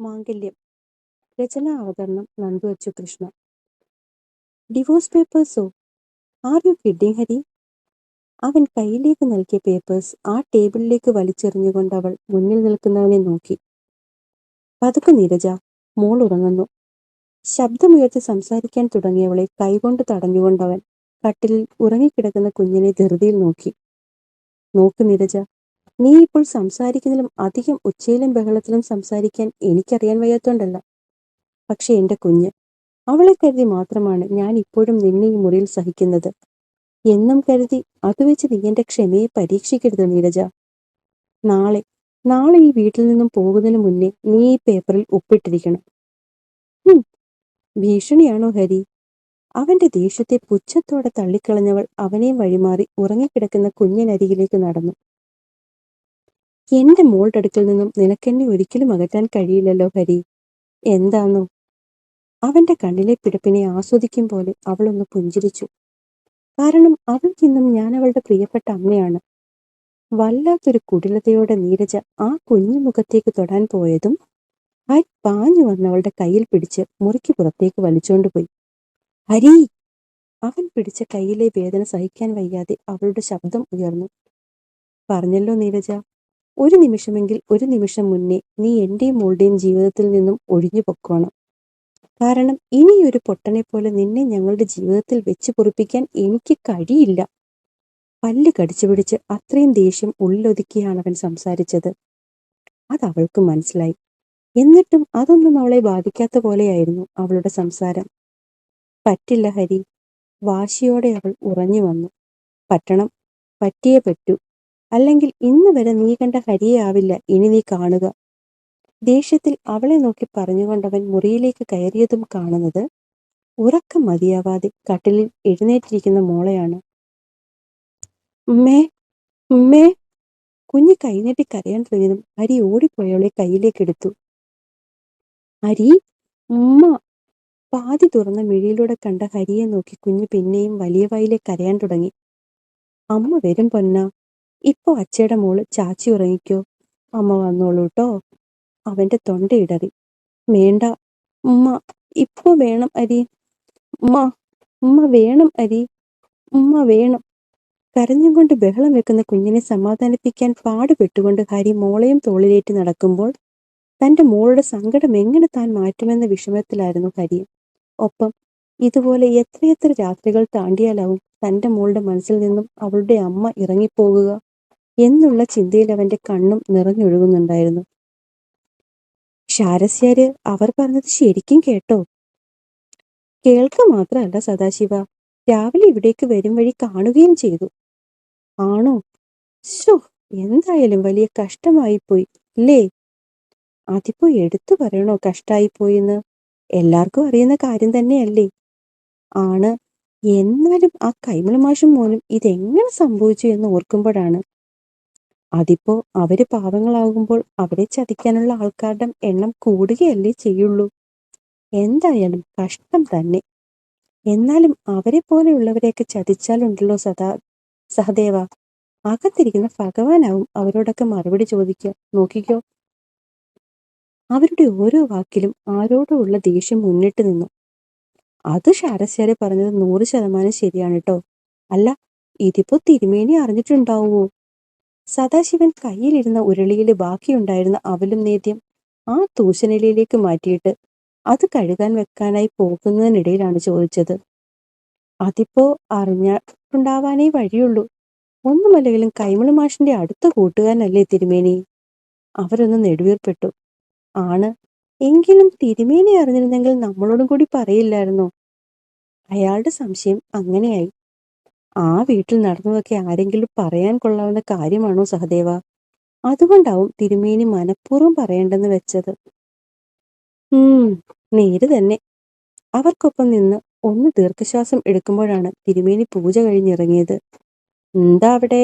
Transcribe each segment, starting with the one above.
മാംഗല്യം രചനാ അവതരണം നന്ദു അച്ചു കൃഷ്ണ ഡിവോഴ്സ് പേപ്പേഴ്സോ ആർ യു കിഡിങ് ഹരി? അവൻ കയ്യിലേക്ക് നൽകിയ പേപ്പേഴ്സ് ആ ടേബിളിലേക്ക് വലിച്ചെറിഞ്ഞുകൊണ്ട് അവൾ മുന്നിൽ നിൽക്കുന്നവനെ നോക്കി. പതുക്കെ നീരജ മോൾ ഉറങ്ങുന്നു. ശബ്ദമുയർത്തി സംസാരിക്കാൻ തുടങ്ങിയവളെ കൈകൊണ്ട് തടഞ്ഞുകൊണ്ടവൻ കട്ടിലിൽ ഉറങ്ങിക്കിടക്കുന്ന കുഞ്ഞിനെ ധൃതിയിൽ നോക്കി. നോക്ക് നീരജ നീ ഇപ്പോൾ സംസാരിക്കുന്നതിലും അധികം ഉച്ചയിലും ബഹളത്തിലും സംസാരിക്കാൻ എനിക്കറിയാൻ വയ്യാത്തോണ്ടല്ല. പക്ഷെ എന്റെ കുഞ്ഞ് അവളെ കരുതി മാത്രമാണ് ഞാൻ ഇപ്പോഴും നിന്നെ ഈ മുറിയിൽ സഹിക്കുന്നത്. എന്നും കരുതി അത് വെച്ച് നീ എന്റെ ക്ഷമയെ പരീക്ഷിക്കരുത് നീരജ. നാളെ നാളെ ഈ വീട്ടിൽ നിന്നും പോകുന്നതിന് മുന്നേ നീ ഈ പേപ്പറിൽ ഒപ്പിട്ടിരിക്കണം. ഭീഷണിയാണോ ഹരി? അവന്റെ ദേഷ്യത്തെ പുച്ഛത്തോടെ തള്ളിക്കളഞ്ഞവൾ അവനെയും വഴിമാറി ഉറങ്ങിക്കിടക്കുന്ന കുഞ്ഞിനരികിലേക്ക് നടന്നു. എന്റെ മോളുടെ അടുക്കൽ നിന്നും നിനക്കെന്നെ ഒരിക്കലും അകറ്റാൻ കഴിയില്ലല്ലോ ഹരി. എന്താണോ അവന്റെ കണ്ണിലെ പിടപ്പിനെ ആസ്വദിക്കും പോലെ അവളൊന്ന് പുഞ്ചിരിച്ചു. കാരണം അവൾക്കിന്നും ഞാൻ അവളുടെ പ്രിയപ്പെട്ട അമ്മയാണ്. വല്ലാത്തൊരു കുടിലതയോടെ നീരജ ആ കുഞ്ഞു മുഖത്തേക്ക് തൊടാൻ പോയതും ഹരി പാഞ്ഞു വന്നവളുടെ കയ്യിൽ പിടിച്ച് മുറിക്ക് പുറത്തേക്ക് വലിച്ചോണ്ടുപോയി ഹരി! അവൻ പിടിച്ച കയ്യിലെ വേദന സഹിക്കാൻ വയ്യാതെ അവളുടെ ശബ്ദം ഉയർന്നു. പറഞ്ഞല്ലോ നീരജ. ഒരു നിമിഷമെങ്കിൽ ഒരു നിമിഷം മുന്നേ നീ എന്റെയും മോളുടെയും ജീവിതത്തിൽ നിന്നും ഒഴിഞ്ഞു പൊക്കോണം. കാരണം ഒരു പൊട്ടനെ പോലെ നിന്നെ ഞങ്ങളുടെ ജീവിതത്തിൽ വെച്ച് പൊറിപ്പിക്കാൻ എനിക്ക് കഴിയില്ല. പല്ല് കടിച്ചു പിടിച്ച് അത്രയും ദേഷ്യം ഉള്ളിലൊതുക്കിയാണ് അവൻ സംസാരിച്ചത്. അത് അവൾക്ക് മനസ്സിലായി. എന്നിട്ടും അതൊന്നും അവളെ ബാധിക്കാത്ത പോലെയായിരുന്നു അവളുടെ സംസാരം. പറ്റില്ല ഹരി. വാശിയോടെ അവൾ ഉറഞ്ഞു വന്നു. പറ്റണം. പറ്റിയേ പറ്റൂ. അല്ലെങ്കിൽ ഇന്ന് വരെ നീ കണ്ട ഹരിയെ ആവില്ല ഇനി നീ കാണുക. ദേഷ്യത്തിൽ അവളെ നോക്കി പറഞ്ഞുകൊണ്ടവൻ മുറിയിലേക്ക് കയറിയതും കാണുന്നത് ഉറക്കം മതിയാവാതെ കട്ടിലിൽ എഴുന്നേറ്റിരിക്കുന്ന മോളെയാണ്. ഉമ്മേ ഉമ്മേ കുഞ്ഞ് കൈനീട്ടി കരയാൻ തുടങ്ങിയതും ഹരി ഓടിപ്പോയവളെ കയ്യിലേക്ക് എടുത്തു. ഹരി ഉമ്മ. പാതി തുറന്ന മിഴിയിലൂടെ കണ്ട ഹരിയെ നോക്കി കുഞ്ഞ് പിന്നെയും വലിയ വായിലെ കരയാൻ തുടങ്ങി. അമ്മ വരും പൊന്ന ഇപ്പൊ അച്ചയുടെ മോൾ ചാച്ചി ഉറങ്ങിക്കോ? അമ്മ വന്നോളൂ കേട്ടോ അവന്റെ തൊണ്ടയിടറി വേണ്ട. ഉമ്മ ഇപ്പൊ വേണം അരി. ഉമ്മ ഉമ്മ വേണം അരി. ഉമ്മ വേണം. കരഞ്ഞും കൊണ്ട് ബഹളം വെക്കുന്ന കുഞ്ഞിനെ സമാധാനിപ്പിക്കാൻ പാടുപെട്ടുകൊണ്ട് ഹരി മോളെയും തോളിലേറ്റ് നടക്കുമ്പോൾ തന്റെ മോളുടെ സങ്കടം എങ്ങനെ താൻ മാറ്റുമെന്ന വിഷമത്തിലായിരുന്നു ഹരി. ഒപ്പം ഇതുപോലെ എത്രയെത്ര രാത്രികൾ താണ്ടിയാലാവും തന്റെ മോളുടെ മനസ്സിൽ നിന്നും അവളുടെ അമ്മ ഇറങ്ങിപ്പോകുക? എന്നുള്ള ചിന്തയിൽ അവന്റെ കണ്ണും നിറഞ്ഞൊഴുകുന്നുണ്ടായിരുന്നു. ശാരസ്യാര് അവർ പറഞ്ഞത് ശരിക്കും കേട്ടോ? കേൾക്ക മാത്രമല്ല സദാശിവ രാവിലെ ഇവിടേക്ക് വരും വഴി കാണുകയും ചെയ്തു. ആണോ? ശോ എന്തായാലും വലിയ കഷ്ടമായി പോയി അല്ലേ അതിപ്പോ എടുത്തു പറയണോ കഷ്ടായി കഷ്ടായിപ്പോയിന്ന്? എല്ലാവർക്കും അറിയുന്ന കാര്യം തന്നെയല്ലേ? ആണ്. എന്നാലും ആ കൈമളമാഷും മോനും ഇതെങ്ങനെ സംഭവിച്ചു എന്ന് ഓർക്കുമ്പോഴാണ് അതിപ്പോ അവർ പാവങ്ങളാകുമ്പോൾ അവരെ ചതിക്കാനുള്ള ആൾക്കാരുടെ എണ്ണം കൂടുകയല്ലേ ചെയ്യുള്ളൂ. എന്തായാലും കഷ്ടം തന്നെ. എന്നാലും അവരെ പോലെയുള്ളവരെയൊക്കെ ചതിച്ചാലുണ്ടല്ലോ സദാ സഹദേവ. അകത്തിരിക്കുന്ന ഭഗവാനാവും അവരോടൊക്കെ മറുപടി ചോദിക്കുക. നോക്കിക്കോ. അവരുടെ ഓരോ വാക്കിലും ആരോടുമുള്ള ദേഷ്യം മുന്നിട്ട് നിന്നു. അത് ശാരസ്യാരെ പറഞ്ഞത് നൂറ് ശതമാനം ശരിയാണ് കേട്ടോ അല്ല ഇതിപ്പോ തിരുമേനി അറിഞ്ഞിട്ടുണ്ടാവുമോ? സദാശിവൻ കയ്യിലിരുന്ന ഉരുളിയിൽ ബാക്കിയുണ്ടായിരുന്ന അവലും നേദ്യം ആ തൂശനിലയിലേക്ക് മാറ്റിയിട്ട് അത് കഴുകാൻ വെക്കാനായി പോകുന്നതിനിടയിലാണ് ചോദിച്ചത്. അതിപ്പോ അറിഞ്ഞിട്ടുണ്ടാവാനേ വഴിയുള്ളൂ. ഒന്നുമല്ലെങ്കിലും കൈമള മാഷിന്റെ അടുത്ത കൂട്ടുകാരനല്ലേ തിരുമേനി? അവരൊന്ന് നെടുവീർപ്പെട്ടു. ആണ്. എങ്കിലും തിരുമേനി അറിഞ്ഞിരുന്നെങ്കിൽ നമ്മളോടും കൂടി പറയില്ലായിരുന്നോ? അയാളുടെ സംശയം അങ്ങനെയായി. ആ വീട്ടിൽ നടന്നതൊക്കെ ആരെങ്കിലും പറയാൻ കൊള്ളാവുന്ന കാര്യമാണോ സഹദേവ? അതുകൊണ്ടാവും തിരുമേനി മനഃപൂർവം പറയേണ്ടെന്ന് വെച്ചത്. ഉം നേര് തന്നെ. അവർക്കൊപ്പം നിന്ന് ഒന്ന് ദീർഘശ്വാസം എടുക്കുമ്പോഴാണ് തിരുമേനി പൂജ കഴിഞ്ഞിറങ്ങിയത്. എന്താ അവിടെ?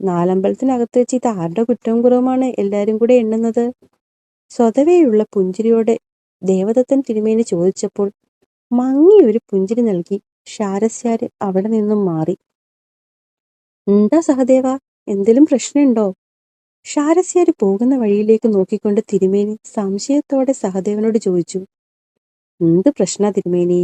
നാലമ്പലത്തിനകത്ത് വെച്ച് ഇത് ആരുടെ കുറ്റവും കുറവുമാണ് എല്ലാരും കൂടെ എണ്ണുന്നത്? സ്വതവേയുള്ള പുഞ്ചിരിയോടെ ദേവദത്തൻ തിരുമേനി ചോദിച്ചപ്പോൾ മങ്ങിയൊരു പുഞ്ചിരി നൽകി. ശാരസ്യാര് അവിടെ നിന്നും മാറി. എന്താ സഹദേവ? എന്തെങ്കിലും പ്രശ്നമുണ്ടോ? ഷാരസ്യാര് പോകുന്ന വഴിയിലേക്ക് നോക്കിക്കൊണ്ട് തിരുമേനി സംശയത്തോടെ സഹദേവനോട് ചോദിച്ചു. എന്ത് പ്രശ്ന തിരുമേനി?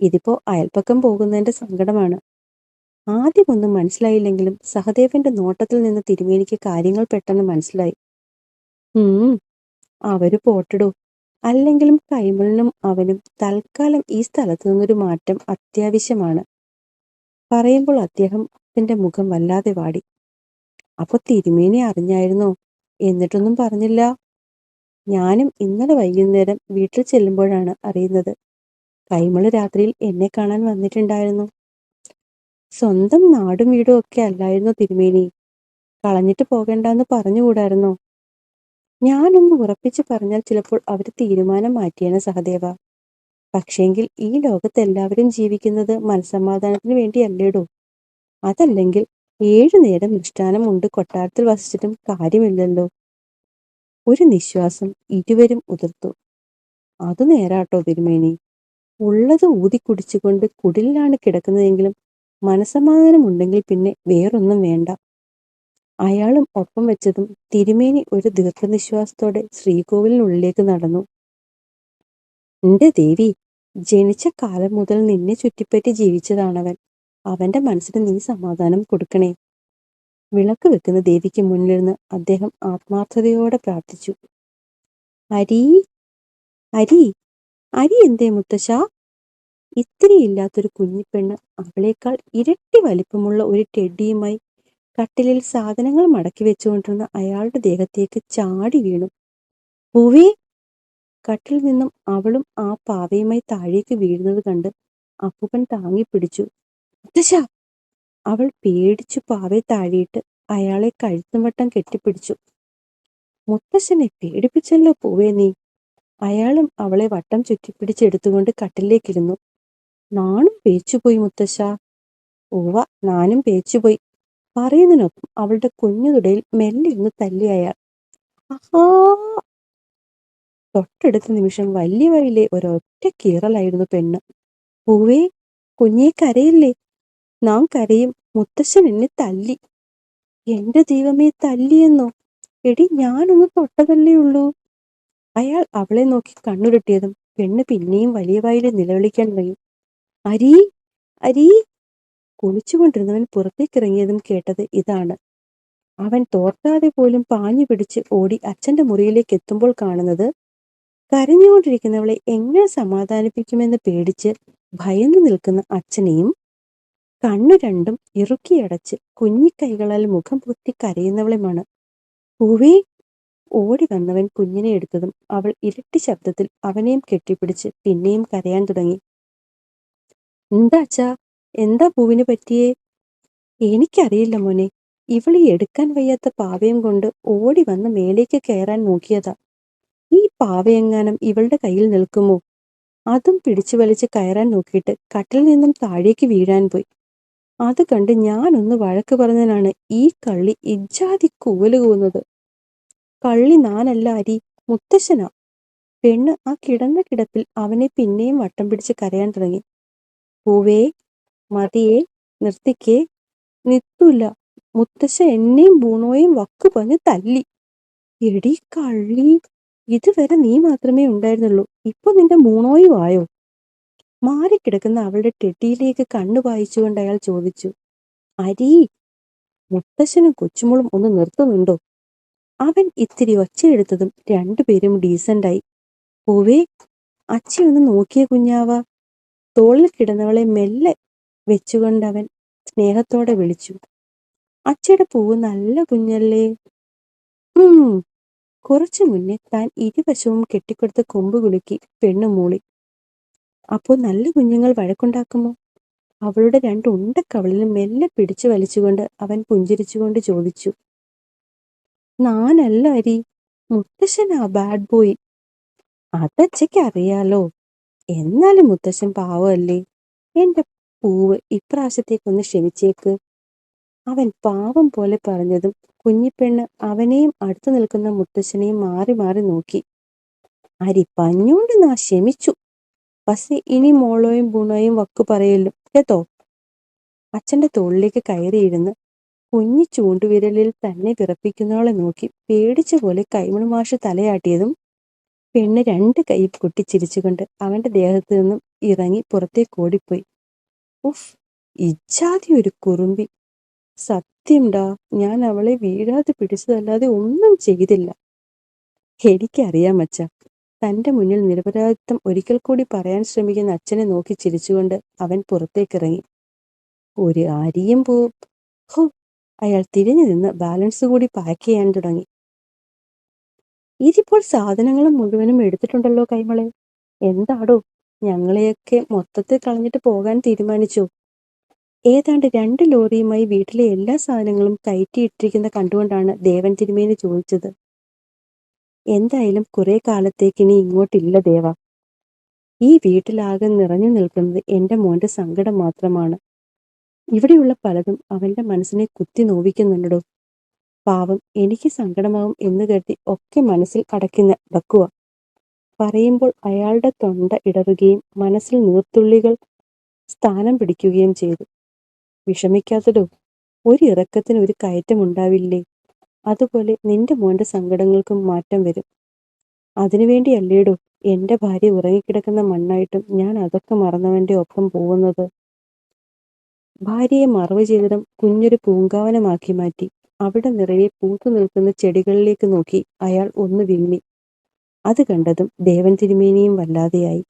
ഇതിപ്പോ അയൽപ്പക്കം പോകുന്നതിന്റെ സങ്കടമാണ്. ആദ്യമൊന്നും മനസ്സിലായില്ലെങ്കിലും സഹദേവന്റെ നോട്ടത്തിൽ നിന്ന് തിരുമേനിക്ക് കാര്യങ്ങൾ പെട്ടെന്ന് മനസ്സിലായി. ഉം അവർ പോട്ടിടൂ. അല്ലെങ്കിലും കൈമളിനും അവനും തൽക്കാലം ഈ സ്ഥലത്തു നിന്നൊരു മാറ്റം അത്യാവശ്യമാണ്. പറയുമ്പോൾ അദ്ദേഹം അദ്ദേഹത്തിന്റെ മുഖം വല്ലാതെ വാടി. അപ്പൊ തിരുമേനി അറിഞ്ഞായിരുന്നോ? എന്നിട്ടൊന്നും പറഞ്ഞില്ല. ഞാനും ഇന്നലെ വൈകുന്നേരം വീട്ടിൽ ചെല്ലുമ്പോഴാണ് അറിയുന്നത്. കൈമൾ രാത്രിയിൽ എന്നെ കാണാൻ വന്നിട്ടുണ്ടായിരുന്നു. സ്വന്തം നാടും വീടും ഒക്കെ അല്ലായിരുന്നു തിരുമേനി. കളഞ്ഞിട്ട് പോകണ്ടെന്ന് പറഞ്ഞുകൂടായിരുന്നോ? ഞാനൊന്ന് ഉറപ്പിച്ചു പറഞ്ഞാൽ ചിലപ്പോൾ അവർ തീരുമാനം മാറ്റിയാണ് സഹദേവ. പക്ഷേങ്കിൽ ഈ ലോകത്ത് എല്ലാവരും ജീവിക്കുന്നത് മനസമാധാനത്തിന് വേണ്ടിയല്ലേടോ? അതല്ലെങ്കിൽ ഏഴു നേരം മിഷ്ടാനം ഉണ്ട് കൊട്ടാരത്തിൽ വസിച്ചിട്ടും കാര്യമില്ലല്ലോ? ഒരു നിശ്വാസം ഇരുവരും ഉതിർത്തു. അത് നേരാട്ടോ തിരുമേനി. ഉള്ളത് ഊതിക്കുടിച്ചുകൊണ്ട് കുടിലാണ് കിടക്കുന്നതെങ്കിലും മനസമാധാനമുണ്ടെങ്കിൽ പിന്നെ വേറൊന്നും വേണ്ട. അയാളും ഒപ്പം വെച്ചതും തിരുമേനി ഒരു ദീർഘനിശ്വാസത്തോടെ ശ്രീകോവിലിനുള്ളിലേക്ക് നടന്നു. എന്റെ ദേവി ജനിച്ച കാലം മുതൽ നിന്നെ ചുറ്റിപ്പറ്റി ജീവിച്ചതാണവൻ. അവന്റെ മനസ്സിന് നീ സമാധാനം കൊടുക്കണേ. വിളക്ക് വെക്കുന്ന ദേവിക്ക് മുന്നിലിരുന്ന് അദ്ദേഹം ആത്മാർത്ഥതയോടെ പ്രാർത്ഥിച്ചു. അരി അരി അരി എന്തേ മുത്തശ്ശ? ഇത്തിരിയില്ലാത്തൊരു കുഞ്ഞിപ്പെണ്ണ് അവളേക്കാൾ ഇരട്ടി വലിപ്പമുള്ള ഒരു ടെഡിയുമായി കട്ടിലിൽ സാധനങ്ങൾ മടക്കി വെച്ചുകൊണ്ടിരുന്ന അയാളുടെ ദേഹത്തേക്ക് ചാടി വീണു. ഭൂവി കട്ടിൽ നിന്നും അവളും ആ പാവയുമായി താഴേക്ക് വീഴുന്നത് കണ്ട് അപ്പൂപ്പൻ താങ്ങിപ്പിടിച്ചു. മുത്തശ്ശ! അവൾ പേടിച്ചു പാവയെ താഴെയിട്ട് അയാളെ കഴുത്തും വട്ടം കെട്ടിപ്പിടിച്ചു. മുത്തശ്ശനെ പേടിപ്പിച്ചല്ലോ പൂവേ നീ! അയാളും അവളെ വട്ടം ചുറ്റിപ്പിടിച്ചെടുത്തുകൊണ്ട് കട്ടിലേക്കിരുന്നു. നാണും പേച്ചുപോയി മുത്തശ്ശ! ഓവ നാനും പേച്ചുപോയി. പറയുന്നതിനൊപ്പം അവളുടെ കുഞ്ഞുതുടയിൽ മെല്ലെ ഒന്ന് തല്ലി അയാൾ. ആഹാ! തൊട്ടടുത്ത നിമിഷം വലിയ വഴിയിലെ ഒരൊറ്റ കീറലായിരുന്നു പെണ്ണ്. പൂവേ കുഞ്ഞെ കരയില്ലേ? നാം കരയും. മുത്തശ്ശൻ എന്നെ തല്ലി. എന്റെ ദൈവമേ തല്ലിയെന്നോ? എടി ഞാനൊന്ന് തൊട്ടതല്ലേ ഉള്ളൂ. അയാൾ അവളെ നോക്കി കണ്ണുരുട്ടിയതും പെണ്ണ് പിന്നെയും വലിയ വായിൽ നിലവിളിക്കാൻ തുടങ്ങി. അരി അരി! കുളിച്ചുകൊണ്ടിരുന്നവൻ പുറത്തേക്കിറങ്ങിയതും കേട്ടത് ഇതാണ്. അവൻ തോർത്താതെ പോലും പാഞ്ഞു പിടിച്ച് ഓടി അച്ഛന്റെ മുറിയിലേക്ക് എത്തുമ്പോൾ കാണുന്നത് കരഞ്ഞുകൊണ്ടിരിക്കുന്നവളെ എങ്ങനെ സമാധാനിപ്പിക്കുമെന്ന് പേടിച്ച് ഭയന്നു നിൽക്കുന്ന അച്ഛനെയും കണ്ണു രണ്ടും ഇറുക്കിയടച്ച് കുഞ്ഞിക്കൈകളാൽ മുഖം പൊത്തി കരയുന്നവളുമാണ്. പൂവേ ഓടി വന്നവൻ കുഞ്ഞിനെ എടുത്തതും അവൾ ഇരട്ടി ശബ്ദത്തിൽ അവനെയും കെട്ടിപ്പിടിച്ച് പിന്നെയും കരയാൻ തുടങ്ങി. എന്താ അച്ഛാ എന്താ പൂവിനെ പറ്റിയേ? എനിക്കറിയില്ല മോനെ. ഇവളീ എടുക്കാൻ വയ്യാത്ത പാവയം കൊണ്ട് ഓടി വന്ന് മേലേക്ക് കയറാൻ നോക്കിയതാ. ഈ പാവയെങ്ങാനും ഇവളുടെ കയ്യിൽ നിൽക്കുമോ? അതും പിടിച്ചു വലിച്ച് കയറാൻ നോക്കിയിട്ട് കട്ടിൽ നിന്നും താഴേക്ക് വീഴാൻ പോയി. അത് കണ്ട് ഞാനൊന്ന് വഴക്ക് പറഞ്ഞതിനാണ് ഈ കള്ളി ഇജ്ജാതി കൂവൽ കൂവുന്നത്. കള്ളി നാനല്ല അരി മുത്തശ്ശനാ. പെണ്ണ് ആ കിടന്ന കിടപ്പിൽ അവനെ പിന്നെയും വട്ടം പിടിച്ച് കരയാൻ തുടങ്ങി. പൂവേ മതിയേ നിർത്തിക്കേ. നിത്തൂല മുത്തശ്ശ എന്നെയും ബൂണോയും വക്കു പറഞ്ഞ് തല്ലി. എടി കള്ളി ഇതുവരെ നീ മാത്രമേ ഉണ്ടായിരുന്നുള്ളൂ. ഇപ്പൊ നിന്റെ മൂണോയും ആയോ? മാറിക്കിടക്കുന്ന അവളുടെ ടെട്ടിയിലേക്ക് കണ്ണു വായിച്ചുകൊണ്ട് അയാൾ ചോദിച്ചു. അരി മുത്തശ്ശനും കൊച്ചുമോളും ഒന്ന് നിർത്തുന്നുണ്ടോ? അവൻ ഇത്തിരി ഒച്ചയെടുത്തതും രണ്ടുപേരും പോവേ പൂവേ ഒന്ന് നോക്കിയ കുഞ്ഞാവ. തോളിൽ കിടന്നവളെ മെല്ലെ വെച്ചുകൊണ്ട് അവൻ സ്നേഹത്തോടെ വിളിച്ചു. അച്ചയുടെ പൂവ് നല്ല കുഞ്ഞല്ലേ? കുറച്ചു മുന്നേ താൻ ഇരുവശവും കെട്ടിക്കൊടുത്ത കൊമ്പ് കുലുക്കി പെണ്ണു മൂളി. അപ്പോൾ നല്ല കുഞ്ഞുങ്ങൾ വഴക്കുണ്ടാക്കുമോ? അവളുടെ രണ്ട് ഉണ്ടക്കവളിലും മെല്ലെ പിടിച്ചു വലിച്ചുകൊണ്ട് അവൻ പുഞ്ചിരിച്ചുകൊണ്ട് ചോദിച്ചു. നാനല്ല അരി. മുത്തശ്ശനാ ബാഡ് ബോയ് അതച്ചയ്ക്ക് അറിയാലോ എന്നാലും മുത്തശ്ശൻ പാവമല്ലേ? എന്റെ പൂവ് ഇപ്രാവശ്യത്തേക്കൊന്ന് ക്ഷമിച്ചേക്ക്. അവൻ പാവം പോലെ പറഞ്ഞതും കുഞ്ഞിപ്പെണ്ണ് അവനെയും അടുത്തു നിൽക്കുന്ന മുത്തശ്ശനെയും മാറി മാറി നോക്കി. അരി പഞ്ഞോണ്ട് നാ ക്ഷമിച്ചു. പക്ഷെ ഇനി മോളോയും ബുണോയും വക്കു പറയല്ലോ കേട്ടോ? അച്ഛന്റെ തോളിലേക്ക് കയറിയിരുന്ന് കുഞ്ഞു ചൂണ്ടുവിരലിൽ തന്നെ വിറപ്പിക്കുന്നവളെ നോക്കി പേടിച്ച പോലെ കൈമൾ മാഷ് തലയാട്ടിയതും പെണ്ണ് രണ്ട് കൈ പൊട്ടിച്ചിരിച്ചുകൊണ്ട് അവന്റെ ദേഹത്തു നിന്നും ഇറങ്ങി പുറത്തേക്ക് ഓടിപ്പോയി. ഉഫ് ഇജാതി ഒരു കുറുമ്പി. സത്യംടാ ഞാൻ അവളെ വീഴാതെ പിടിച്ചതല്ലാതെ ഒന്നും ചെയ്തില്ല. എനിക്കറിയാം അച്ഛ തന്റെ മുന്നിൽ നിരപരാധിത്വം ഒരിക്കൽ കൂടി പറയാൻ ശ്രമിക്കുന്ന അച്ഛനെ നോക്കി ചിരിച്ചുകൊണ്ട് അവൻ പുറത്തേക്കിറങ്ങി. ഒരു അരിയും പോവും. ഹോ അയാൾ തിരിഞ്ഞു നിന്ന് ബാലൻസ് കൂടി പാക്ക് ചെയ്യാൻ തുടങ്ങി. ഇതിപ്പോൾ സാധനങ്ങളും മുഴുവനും എടുത്തിട്ടുണ്ടല്ലോ കൈമളെ. എന്താടോ ഞങ്ങളെയൊക്കെ മൊത്തത്തിൽ കളഞ്ഞിട്ട് പോകാൻ തീരുമാനിച്ചു. ഏതാണ്ട് രണ്ട് ലോറിയുമായി വീട്ടിലെ എല്ലാ സാധനങ്ങളും കയറ്റിയിട്ടിരിക്കുന്ന കണ്ടുകൊണ്ടാണ് ദേവൻ തിരുമേനി ചോദിച്ചത്. എന്തായാലും കുറെ കാലത്തേക്ക് ഇനി ഇങ്ങോട്ടില്ല ദേവ. ഈ വീട്ടിലാകെ നിറഞ്ഞു നിൽക്കുന്നത് എന്റെ മോന്റെ സങ്കടം മാത്രമാണ്. ഇവിടെയുള്ള പലതും അവന്റെ മനസ്സിനെ കുത്തി നോവിക്കുന്നുണ്ടോ പാവം എനിക്ക് സങ്കടമാവും എന്ന് കരുതി ഒക്കെ മനസ്സിൽ അടയ്ക്കുന്ന അടക്കുക പറയുമ്പോൾ അയാളുടെ തൊണ്ട ഇടറുകയും മനസ്സിൽ നീർത്തുള്ളികൾ സ്ഥാനം പിടിക്കുകയും ചെയ്തു. വിഷമിക്കാത്തതോ? ഒരു ഇറക്കത്തിന് ഒരു കയറ്റം ഉണ്ടാവില്ലേ? അതുപോലെ നിന്റെ മോന്റെ സങ്കടങ്ങൾക്കും മാറ്റം വരും. അതിനുവേണ്ടിയല്ലേടോ എന്റെ ഭാര്യ ഉറങ്ങിക്കിടക്കുന്ന മണ്ണായിട്ടും ഞാൻ അതൊക്കെ മറന്നവന്റെ ഒപ്പം പോകുന്നത്? ഭാര്യയെ മറവ് ചെയ്തിടം കുഞ്ഞൊരു പൂങ്കാവനമാക്കി മാറ്റി. അവിടെ നിറയെ പൂത്തു നിൽക്കുന്ന ചെടികളിലേക്ക് നോക്കി അയാൾ ഒന്ന് വിമ്മി അത് കണ്ടതും ദേവൻ തിരുമേനിയും വല്ലാതെയായി.